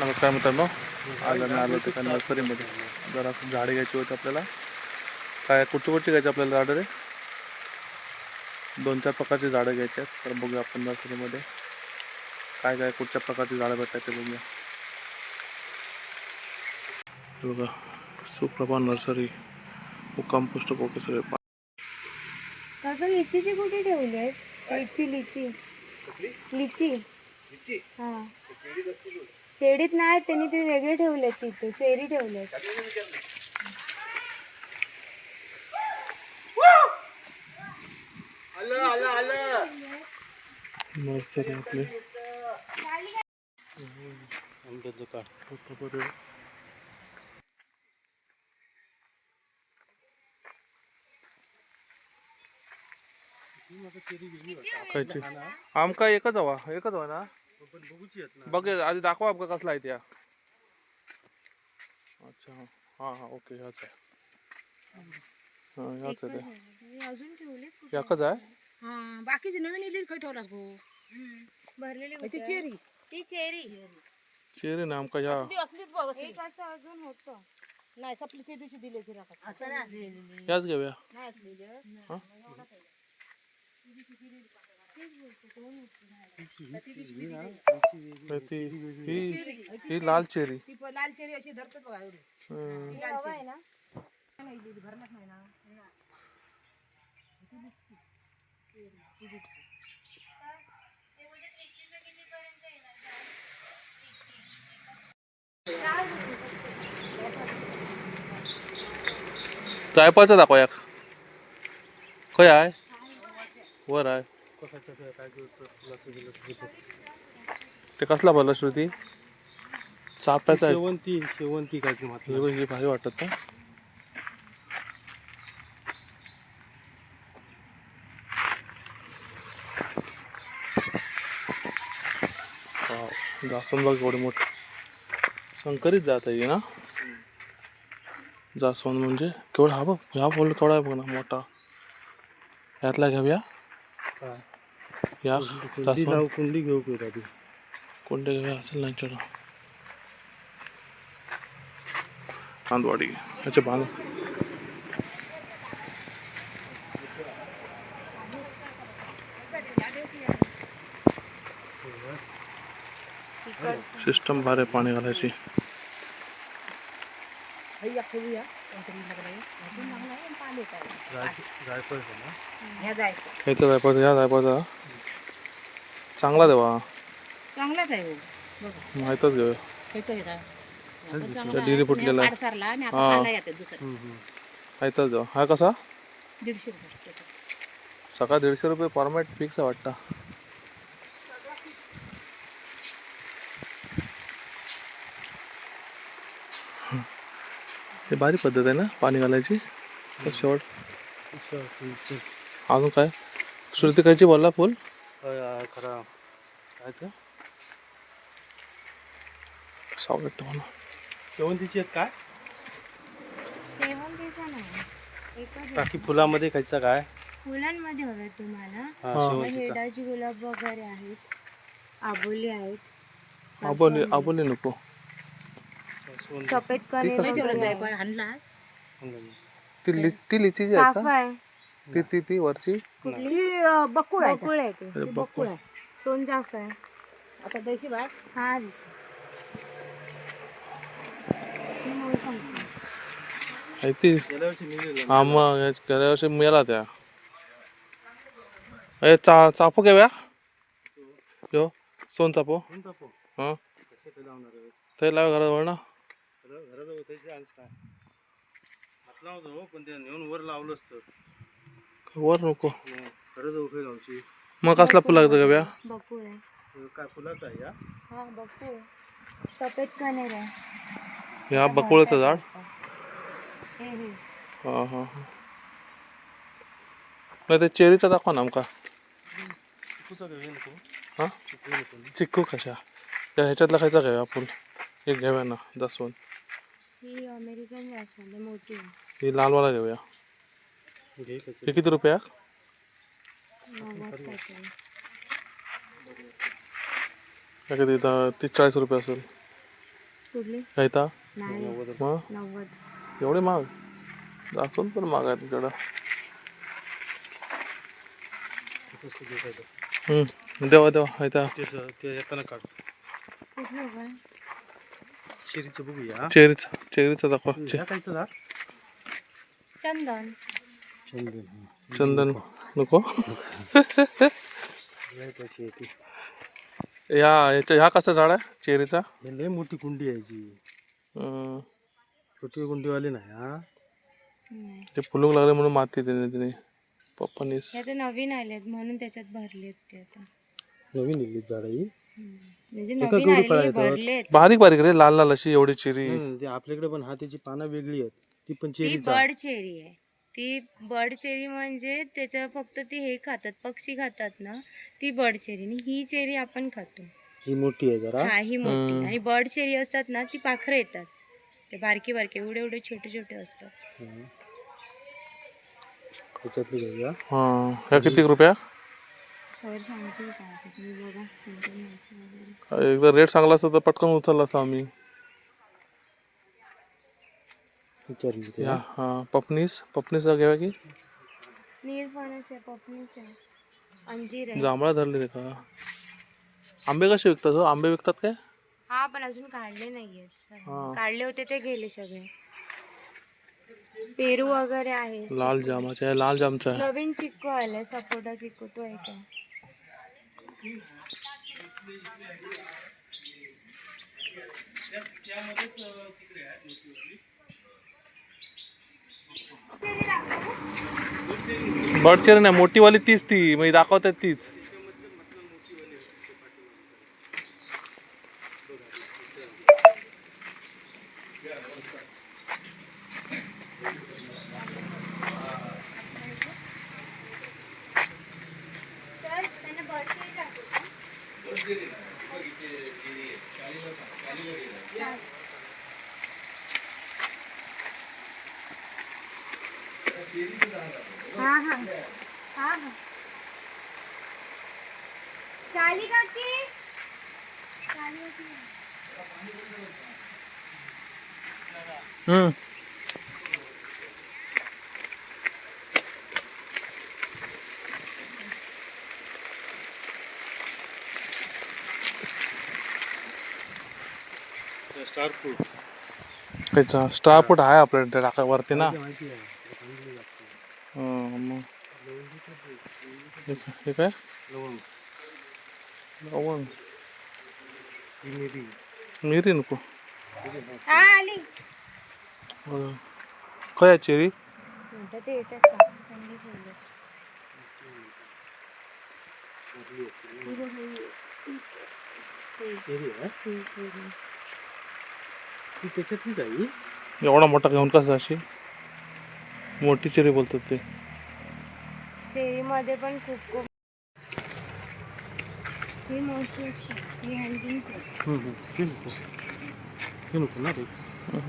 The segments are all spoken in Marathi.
नमस्कार मित्रांनो. आज आम्ही आलो होतो नर्सरीमध्ये. जरा झाडे घ्यायची होती आपल्याला. काय कुठची कुठची घ्यायची आपल्याला झाडं रे? दोन चार प्रकारची झाडं घ्यायची आहेत. तर बघूया आपण नर्सरीमध्ये. काय काय कुठच्या प्रकारची झाडं भेटतात ते बघूया. बघा सुप्रभा नर्सरी. मुक्काम पोस्ट कोके सगळे. काका लिचीचे कुठे ठेवले आहेत? लिची. लिची. लिची? हा. शेडीत नाही त्यांनी ते वेगळे ठेवलेत तिथे नर्सरी आपली. खायची आमका एकच हवा एकच हवा ना? बघ आधी दाखवा आमका कसला आहे त्या. अच्छा हा. हा ओके ह्याच आहे. हा ह्याच आहे ते अजून ठेवलेत एकच आहे? हा बाकीचे नवीन इडली खय ठेवलास भाऊ? भरलेली ती चेरी. ती चेरी. चेहरे ना आमका ह्या ती असलीच बघ असली. एक असं अजून होतं. नाही सपली ते दिवशी दिले ती राखात ह्याच घेऊया. नाही असलेली हा? ती ही ही लाल चेरी ती लाल चेरी अशी धरतात बघा एवढी हम्म. ती लाल चेरी. नाही भरणार नाही ना जायफळचा दाखवा एक खय आहे वर आहे ते कसला बोलला श्रुती? आहे. शेवंती शेवंती काय की म्हटलं. हे बघ, हे भारी वाटत ना. वाव, जास्वंद बघ एवढी मोठी. संकरित जात आहे ही ना? जास्वंद म्हणजे केवढा हा बघ ह्या फुल केवढा आहे बघ ना मोठा. ह्यातला घेऊया. या कुंडी जास्वंद लाव कुंडी घेऊ की आधी कोणते घेऊया असेल ना चला चांदवाडी ह्याचे बाण सिस्टम भारी आहे पाणी घालायची. जायफळ ह्या जायपाचा ह्या जायपाचा चांगला देवा. चांगलाच आहे हो. बघा. माहीतच चांगला डिरी. फुटलेला हा. माहीतच देवा. हा कसा? दीडशे रुपये त्याचं. सकाळ दीडशे रुपये फॉर्मॅट फिक्स आहे वाटतं. हे भारी पद्धत आहे ना पाणी घालायची? शेवट. अजून काय? श्रुती खायची बोलला फुल? खरा? काय ते? कसं वाटतं मला शेवंतीची आहेत काय? शेवंतीचा नाही. एकच बाकी फुलामध्ये खायचा काय? फुलांमध्ये हवे तुम्हाला. हा. शेवंतीचा. हेडाची गुलाब वगैरे आहेत. आबोली आहेत. आबोली आबोली नको. सफेद वगैरे. जायफळ आहे. ती लि ती लिचीची आहे चाफा का आहे. ती ती ती वरची? कुठली? बकुळ आहे. बकुळ आहे ते. बकुळ. सोनचाफा आहे. आता देशी बाय हा ही. आहे ती हा मग गेल्या वर्षी मिळाला त्या. ए चा चापो घेऊया? यो सोन चापो? हां? कसे ते आहे? लाव घराजवळ ना. घरा- घराजवळ त्याची अंश काय हात लावतो हो, पण ते नेऊन वर लावलं असतं. वर नको. लावची मग कसला फुल लागतं घेऊया बकुळ आहे हे काय फुलाचं आहे या? हा बकुळ सफेद कनेर आहे. ह्या बकुळाचं झाड. हे हे. हा हा हा. नाही ते चेरीचा दाखवा ना आमका. चिकूचा घेऊया नको हा? चिकू नको चिक्कू कशा? त्या ह्याच्यातला खायचा घेऊया आपण? एक घेऊया ना जास्वंद. ही अमेरिकन जास्वंद आहे, मोठी. आहे. ही लालवाला घेऊया. हे किती रुपया. किती दहा- तीस चाळीस रुपये असेल. कुठली? मग? नव्वद. एवढे महाग? जास्वंद पण महाग आहे तुझ्याकडं हम्म, देवा देवा हायता ते ते येताना काढ. शेरीचं बघूया. चेरीचा चेरीचा दाखवा. चंदन. चंदन. चंदन. नको. ह्या याच्या ह्या कसा झाड आहे? चेरीचा? लय मोठी कुंडी आहे जी. छोटी कुंडीवाली नाही हा? ते फुलूक लागले म्हणून माती दिली तिने. पप्पानीस ते आता नवीन आलेत म्हणून त्याच्यात भरलेत ते आता. नवीन इल्ली झाड ही. म्हणजे नवीन आलेले भरलेत. बारीक बारीक रे लाल लाल अशी एवढी चिरी. आपल्याकडे पण हा त्याची पानं वेगळी आहेत. ती पण ती चेरीचा बर्ड चेरी आहे. ती बर्ड चेरी म्हणजे त्याच्या फक्त ती हे खातात पक्षी खातात ना ती बर्ड चेरी. आणि ही चेरी आपण खातो. ही मोठी आहे जरा. हा ही मोठी. आणि बर्ड चेरी असतात ना ती पाखरं येतात. ते बारकी बारके एवढे एवढे छोटे छोटे असतात. त्याच्यातली घेऊया. हा. किती रुपया. एकदा रेट सांगला असता तर पटकन उचलला असता आम्ही. विचारली ते. या हा पपनीस पपनीसचा घ्यावा की निरफणस आहे पपनीस आहे. अंजीर आहे. जांभळा धरले ते का? आंबे कसे विकतात हो? आंबे विकतात काय? हा पण अजून काढले नाहीयेत. हा. काढले होते ते गेले सगळे. पेरू वगैरे आहे. लाल जामाचे आहे लाल जामचा आहे. नवीन चिक्कू आलाय सपोटा चिक्कू तो एक आहे. बर्डचेर नाही मोठीवाली तीच ती म्हणजे दाखवतात तीच. हा हा. हा हा. चाली काकी चाली काकी हम्म. स्टार फ्रूट त्याचा स्ट्रा फूट आहे आपल्या त्या टाकावरती ना. माहिती आहे चांगली लागते. हा, मग हे हे काय लवंग लवंग ही मिरी मोठा चेरी बोलतात ते. चेरीमध्ये पण खूप खूप. ही मोठी असते ही हँगिंग ना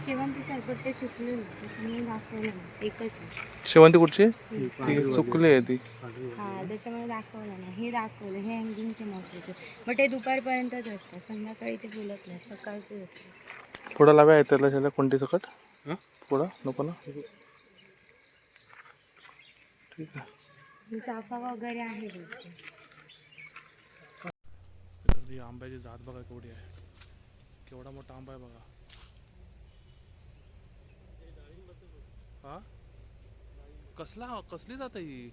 शेवंती सरपट ते सुकले दाखवलं एकच शेवंती कुठची? ही. ती सुकली आहे ती. हा त्याच्यामुळे दाखवलं नाही. हे दाखवलं. हे हँगिंगचे मोठे मग ते दुपारपर्यंतच असतात. संध्याकाळी ते फुलत नाही. सकाळचे असतात. थोडा लाव्या त्याला त्याला कोणती सकट? हं? थोडा नको ना? चाफा वगैरे आहे तिथे. तर आंब्याची जात बघा केवढी आहे. केवढा मोठा आंबा आहे बघा. हा? कसला कसली जात आहे ही?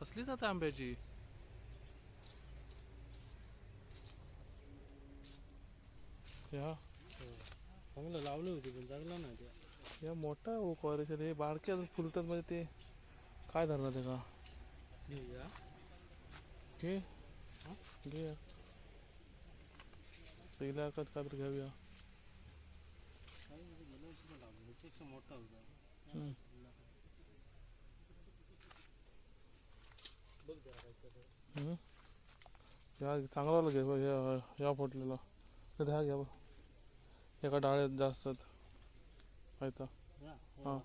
कसली जात आहे आंब्याची? चांगलं लावलं होती पण जगला नाही या मोठा कोरेशन हे बारके अजून फुलतात म्हणजे ते. काय धरणार ते का. घे. घे. पहिल्या का काहीतरी घेऊया याच्यापेक्षा मोठा. या चांगला घे बघ, या या फुटलेला तर ह्या घ्या बघ. एका डाळ्यात जास्त पाहिजे हा.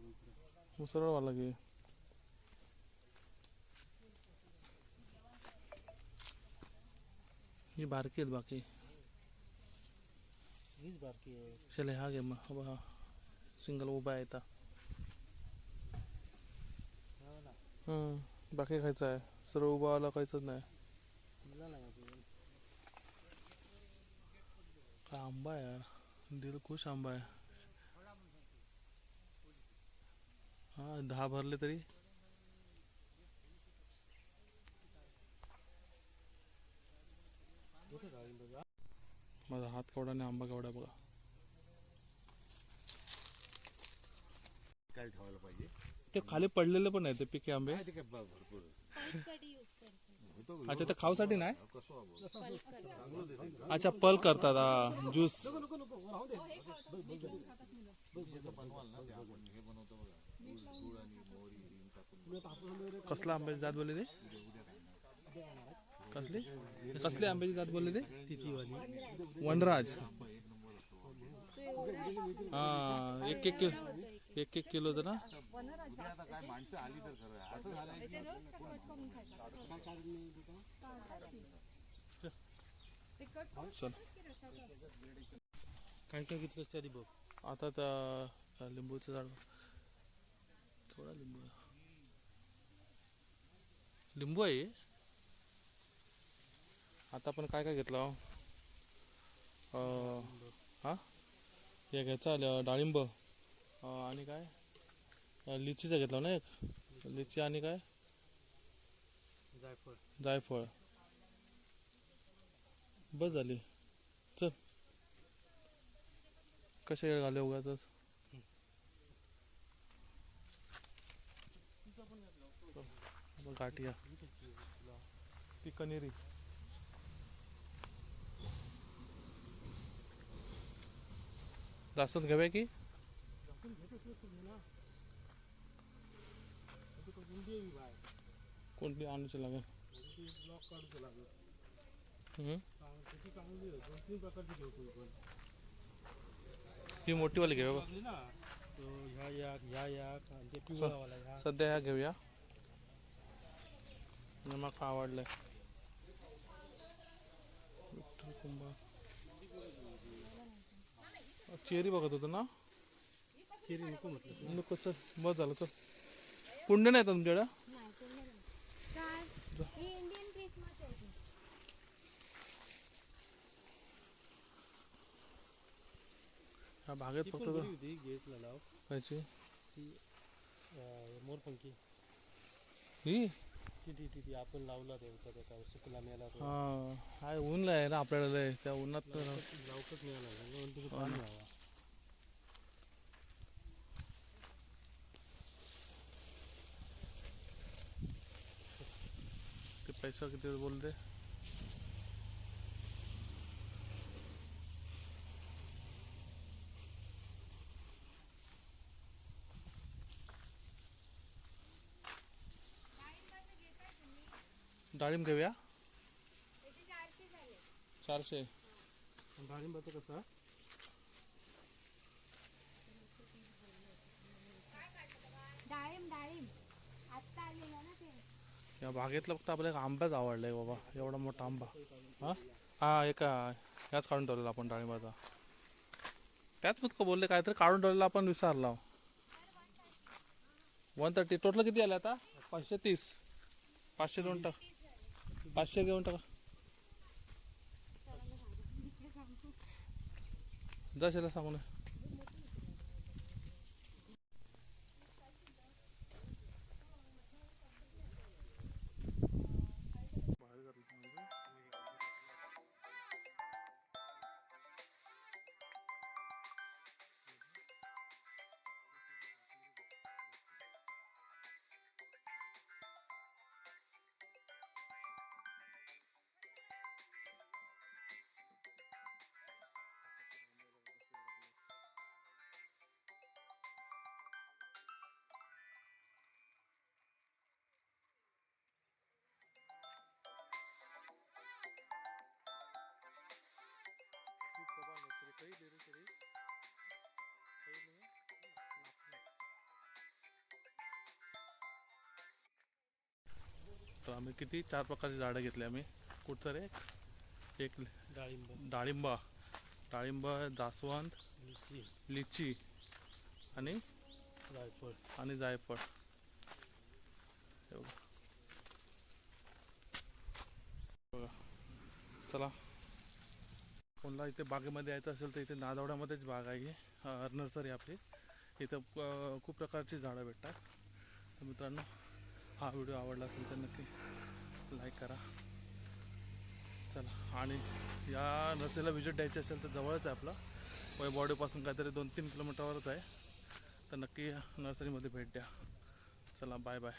इकडे. मुसळवाला घे. ही बारकी आहेत बाकी। हीच बारकी आहे चले हा घे मग हा सिंगल उभा आहे हम्म, बाकी खायचं आहे सर्व उभा आला खायचंच नाही का आंबा आहे यार दिल खुश आंबा आहे हा दहा भरले तरी कुठे डाळिंब बघा माझा हात केवढा आणि आंबा केवढा आहे बघा. काय ठेवायला पाहिजे? ते खाली पडलेले पण आहे ते पिके आंबे. काय ते काय? ब- भरपूर होतो अच्छा ते खाऊसाठी नाही? अच्छा पल करतात हा ज्यूस. कसला आंब्याची जात बोलले ते? कसली? कसली आंब्याची जात बोलले ते वनराज. हा एक एक किलो एक एक असं झालं चल. काय काय घेतलंस तरी बघ. आता त्या लिंबूचं झाड केवढा लिंबू आहे? लिंबू आहे? आता आपण काय काय घेतलं अं, हा? हे घ्यायचं आलं डाळिंब. अं, आणि काय? लिचीचा घेतला ना एक? लिची आणि काय? जायफळ. जायफळ. बस झाली. चल. कशा वेळ घाले उगाच? गाठिया ती कनेरी जास्त घ्याव्या की कोणती आणूची लागेल ब्लॉक काढूचं लागेल हम्म. किती चांगली आहे दोन तीन प्रकारची ठेवतो पण ही मोठीवाली घेऊया बघ लागली ना तो ह्या याक ह्या याक आणि ते पिवळावाला ह्या सध्या ह्या घेऊया मला आवडलंय विठ्ठल कुंभार। चेरी बघत होतो ना? चेरी नको म्हटलं नको चल बस झालं चल. कुंड नाही तुमच्याकडं. ह्या बागेत ती. फक्त गेटला लाव. खायची. मोरपंखी. ही? ती ती ती ती आपण लावला ते होता त्याचा सुकला मेला तो. हा हाय ऊन आहे ना आपल्याकडे लय. त्या उन्हात तर लावकच मिळाला म्हणून पाणी हवा ते पैसा किती बोलते? डाळिंब घेऊया. चारशे डाळिंबाचं कसं डाळिंब डाळिंब. आत्ता आलेला ना ते. या बागेतला फक्त आपल्याला एक आंबाच आवडलाय बाबा. एवढा मोठा आंबा. हा? हा एका ह्याच काढून ठेवलेला आपण डाळिंबाचा. त्याच फक्त बोलले काहीतरी काढून ठेवलेला आपण विसरला. वन थर्टी टोटल किती आले आता? पाचशे तीस. पाचशे दोन टाक पाचशे घेऊन टाका. जा शेला सांगून तर आम्ही किती चार प्रकारची झाडं घेतली आम्ही. कुठचं रे एक डाळिंब. डाळिंबा. डाळिंब जास्वंद लिची. आणि जायफळ. आणि जायफळ. बघा. चला. कोणला इथे बागेमध्ये यायचं असेल तर इथे नादवड्यामध्येच बाग आहे ही. नर्सरी आपली. इथं खूप प्रकारची झाडं भेटतात. तर मित्रांनो हा व्हिडिओ आवडला असेल तर नक्की लाईक करा. चला आणि या नर्सरीला व्हिजिट द्यायची असेल तर जवळच आहे आपलं. वैभववाडीपासून काहीतरी दोन तीन किलोमीटरवरच आहे. तर नक्की नर्सरीमध्ये भेट द्या. चला बाय बाय